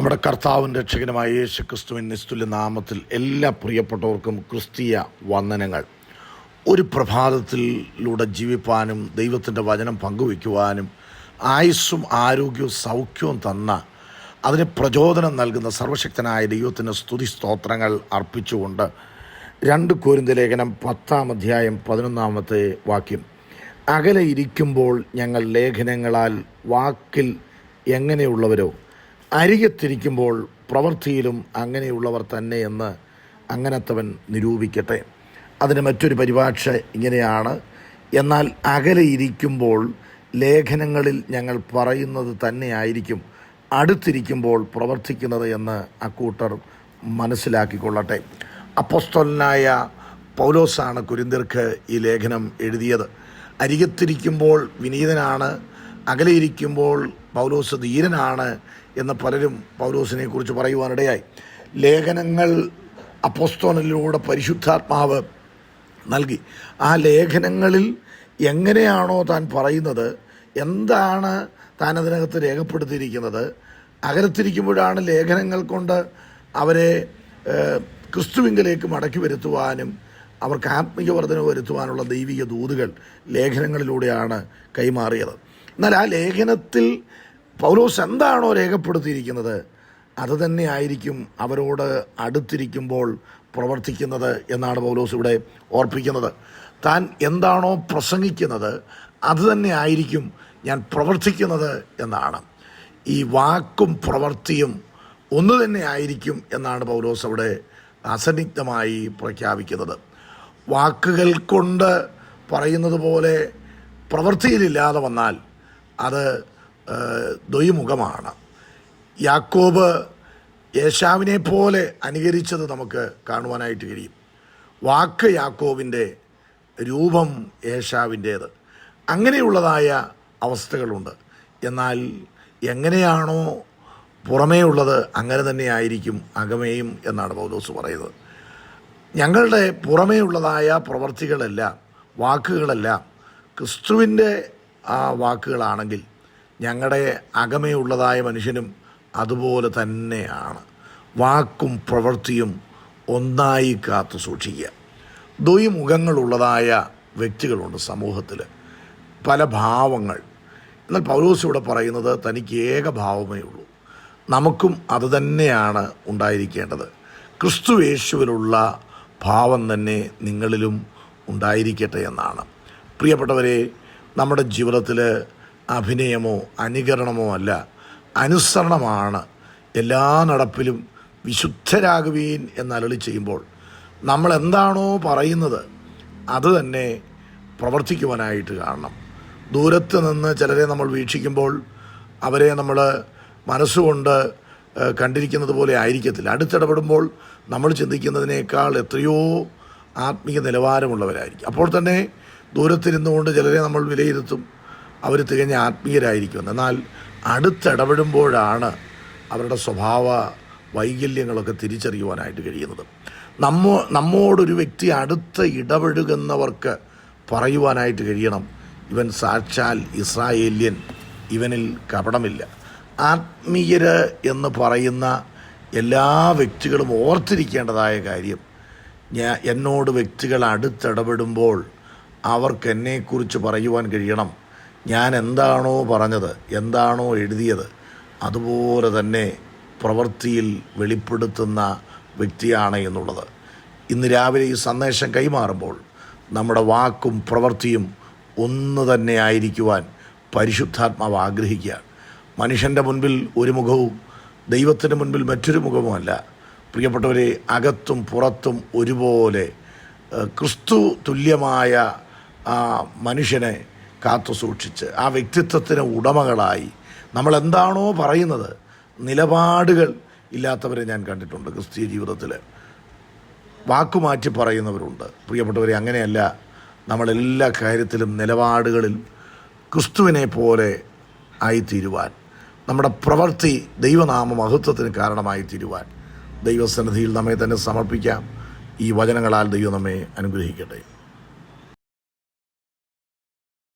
നമ്മുടെ കർത്താവും രക്ഷകനുമായ യേശു ക്രിസ്തുവിൻ നിസ്തുല്യ നാമത്തിൽ എല്ലാ പ്രിയപ്പെട്ടവർക്കും ക്രിസ്തീയ വന്ദനങ്ങൾ. ഒരു പ്രഭാതത്തിലൂടെ ജീവിപ്പാനും ദൈവത്തിന്റെ വചനം പങ്കുവയ്ക്കുവാനും ആയുസ്സും ആരോഗ്യവും സൗഖ്യവും തന്ന അതിന് പ്രചോദനം നൽകുന്ന സർവശക്തനായ ദൈവത്തിന് സ്തുതി സ്തോത്രങ്ങൾ അർപ്പിച്ചുകൊണ്ട് രണ്ട് കോരിന്ത ലേഖനം പത്താം അധ്യായം പതിനൊന്നാമത്തെ വാക്യം. അകലെ ഇരിക്കുമ്പോൾ ഞങ്ങൾ ലേഖനങ്ങളാൽ വാക്കിൽ എങ്ങനെയുള്ളവരോ അരികത്തിരിക്കുമ്പോൾ പ്രവൃത്തിയിലും അങ്ങനെയുള്ളവർ തന്നെ എന്ന് അങ്ങനത്തവൻ നിരൂപിക്കട്ടെ. അതിന് മറ്റൊരു പരിഭാഷ ഇങ്ങനെയാണ്. എന്നാൽ അകലെ ഇരിക്കുമ്പോൾ ലേഖനങ്ങളിൽ ഞങ്ങൾ പറയുന്നത് തന്നെയായിരിക്കും അടുത്തിരിക്കുമ്പോൾ പ്രവർത്തിക്കുന്നത് എന്ന് അക്കൂട്ടർ മനസ്സിലാക്കിക്കൊള്ളട്ടെ. അപ്പോസ്തലനായ പൗലോസാണ് കുരിന്തിർക്ക് ഈ ലേഖനം എഴുതിയത്. അരികത്തിരിക്കുമ്പോൾ വിനീതനാണ്. അകലെ ഇരിക്കുമ്പോൾ പൗലോസ് ധീരനാണ് എന്ന് പലരും പൗലോസിനെ കുറിച്ച് പറയുവാനിടയായി. ലേഖനങ്ങൾ അപ്പോസ്തോനിലൂടെ പരിശുദ്ധാത്മാവ് നൽകി. ആ ലേഖനങ്ങളിൽ എങ്ങനെയാണോ താൻ പറയുന്നത് എന്താണ് താൻ അതിനകത്ത് രേഖപ്പെടുത്തിയിരിക്കുന്നത് അകലത്തിരിക്കുമ്പോഴാണ് ലേഖനങ്ങൾ കൊണ്ട് അവരെ ക്രിസ്തുവിങ്കലേക്ക് മടക്കി വരുത്തുവാനും അവർക്ക് ആത്മീയ വർധന വരുത്തുവാനുള്ള ദൈവിക ദൂതുകൾ ലേഖനങ്ങളിലൂടെയാണ് കൈമാറിയത്. എന്നാൽ ആ ലേഖനത്തിൽ പൗലോസ് എന്താണോ രേഖപ്പെടുത്തിയിരിക്കുന്നത് അത് തന്നെ ആയിരിക്കും അവരോട് അടുത്തിരിക്കുമ്പോൾ പ്രവർത്തിക്കുന്നത് എന്നാണ് പൗലോസ് ഇവിടെ ഓർപ്പിക്കുന്നത്. താൻ എന്താണോ പ്രസംഗിക്കുന്നത് അത് തന്നെ ആയിരിക്കും ഞാൻ പ്രവർത്തിക്കുന്നത് എന്നാണ്. ഈ വാക്കും പ്രവൃത്തിയും ഒന്ന് തന്നെ ആയിരിക്കും എന്നാണ് പൗലോസ് അവിടെ അസന്നിഗ്ധമായി പ്രഖ്യാപിക്കുന്നത്. വാക്കുകൾ കൊണ്ട് പറയുന്നത് പോലെ പ്രവൃത്തിയിലില്ലാതെ വന്നാൽ അത് ദ്വൈമുഖമാണ്. യാക്കോബ് യേശാവിനെ പോലെ അനുകരിച്ചത് നമുക്ക് കാണുവാനായിട്ട് കഴിയും. വാക്ക് യാക്കോബിന്റെ രൂപം യേശാവിന്റേത് അങ്ങനെയുള്ളതായ അവസ്ഥകളുണ്ട്. എന്നാൽ എങ്ങനെയാണോ പുറമേ ഉള്ളത് അങ്ങനെ തന്നെ ആയിരിക്കും അകമേയും എന്നാണ് പൗലോസ് പറയുന്നത്. ഞങ്ങളുടെ പുറമേ ഉള്ളതായ പ്രവർത്തികളെല്ലാം വാക്കുകളെല്ലാം ക്രിസ്തുവിന്റെ ആ വാക്കുകളാണെങ്കിൽ ഞങ്ങളുടെ അകമേ ഉള്ളതായ മനുഷ്യനും അതുപോലെ തന്നെയാണ്. വാക്കും പ്രവൃത്തിയും ഒന്നായി കാത്തു സൂക്ഷിക്കുക. ദ്വൈമുഖങ്ങളുള്ളതായ വ്യക്തികളുണ്ട് സമൂഹത്തിൽ പല ഭാവങ്ങൾ. എന്നാൽ പൗലോസ് ഇവിടെ പറയുന്നത് തനിക്ക് ഏകഭാവമേ ഉള്ളൂ. നമുക്കും അത് തന്നെയാണ് ഉണ്ടായിരിക്കേണ്ടത്. ക്രിസ്തു യേശുവിലുള്ള ഭാവം തന്നെ നിങ്ങളിലും ഉണ്ടായിരിക്കട്ടെ എന്നാണ്. പ്രിയപ്പെട്ടവരെ നമ്മുടെ ജീവിതത്തിൽ അഭിനയമോ അനുകരണമോ അല്ല. അനുസരണമാണ് എല്ലാ നടപ്പിലും വിശുദ്ധരാകുവീൻ എന്നലളി ചെയ്യുമ്പോൾ നമ്മൾ എന്താണോ പറയുന്നത് അത് തന്നെ പ്രവർത്തിക്കുവാനായിട്ട് കാണണം ദൂരത്ത് നിന്ന് ചിലരെ നമ്മൾ വീക്ഷിക്കുമ്പോൾ അവരെ നമ്മൾ മനസ്സുകൊണ്ട് കണ്ടിരിക്കുന്നത് പോലെ ആയിരിക്കത്തില്ല. അടുത്തിടപെടുമ്പോൾ നമ്മൾ ചിന്തിക്കുന്നതിനേക്കാൾ എത്രയോ ആത്മീയ നിലവാരമുള്ളവരായിരിക്കും. അപ്പോൾ തന്നെ ദൂരത്തിരുന്നുകൊണ്ട് ചിലരെ നമ്മൾ വിലയിരുത്തും. അവർ തികഞ്ഞ ആത്മീയരായിരിക്കും. എന്നാൽ അടുത്തിടപെടുമ്പോഴാണ് അവരുടെ സ്വഭാവ വൈകല്യങ്ങളൊക്കെ തിരിച്ചറിയുവാനായിട്ട് കഴിയുന്നത്. നമ്മോ നമ്മോടൊരു വ്യക്തി അടുത്ത് ഇടപെടുകുന്നവർക്ക് പറയുവാനായിട്ട് കഴിയണം. ഇവൻ സാക്ഷാൽ ഇസ്രായേല്യൻ. ഇവനിൽ കപടമില്ല. ആത്മീയര് എന്ന് പറയുന്ന എല്ലാ വ്യക്തികളും ഓർത്തിരിക്കേണ്ടതായ കാര്യം ഞാൻ എന്നോട് വ്യക്തികൾ അടുത്തിടപെടുമ്പോൾ അവർക്ക് എന്നെക്കുറിച്ച് പറയുവാൻ കഴിയണം. ഞാൻ എന്താണോ പറഞ്ഞത് എന്താണോ എഴുതിയത് അതുപോലെ തന്നെ പ്രവൃത്തിയിൽ വെളിപ്പെടുത്തുന്ന വ്യക്തിയാണ് എന്നുള്ളത്. ഇന്ന് രാവിലെ ഈ സന്ദേശം കൈമാറുമ്പോൾ നമ്മുടെ വാക്കും പ്രവൃത്തിയും ഒന്ന് തന്നെ ആയിരിക്കുവാൻ പരിശുദ്ധാത്മാവ് ആഗ്രഹിക്കുക മനുഷ്യന്റെ മുൻപിൽ ഒരു മുഖവും ദൈവത്തിന്റെ മുൻപിൽ മറ്റൊരു മുഖവുമല്ല പ്രിയപ്പെട്ടവരെ അകത്തും പുറത്തും ഒരുപോലെ ക്രിസ്തു തുല്യമായ ആ മനുഷ്യനെ കാത്തു സൂക്ഷിച്ച് ആ വ്യക്തിത്വത്തിന് ഉടമകളായി നമ്മളെന്താണോ പറയുന്നത് നിലപാടുകൾ ഇല്ലാത്തവരെ ഞാൻ കണ്ടിട്ടുണ്ട് ക്രിസ്തീയ ജീവിതത്തിൽ വാക്കുമാറ്റി പറയുന്നവരുണ്ട്. പ്രിയപ്പെട്ടവരെ അങ്ങനെയല്ല. നമ്മളെല്ലാ കാര്യത്തിലും നിലപാടുകളിൽ ക്രിസ്തുവിനെ പോലെ ആയിത്തീരുവാൻ നമ്മുടെ പ്രവൃത്തി ദൈവനാമ മഹത്വത്തിന് കാരണമായി തീരുവാൻ ദൈവസന്നിധിയിൽ നമ്മെ തന്നെ സമർപ്പിക്കാം. ഈ വചനങ്ങളാൽ ദൈവം നമ്മെ അനുഗ്രഹിക്കട്ടെ.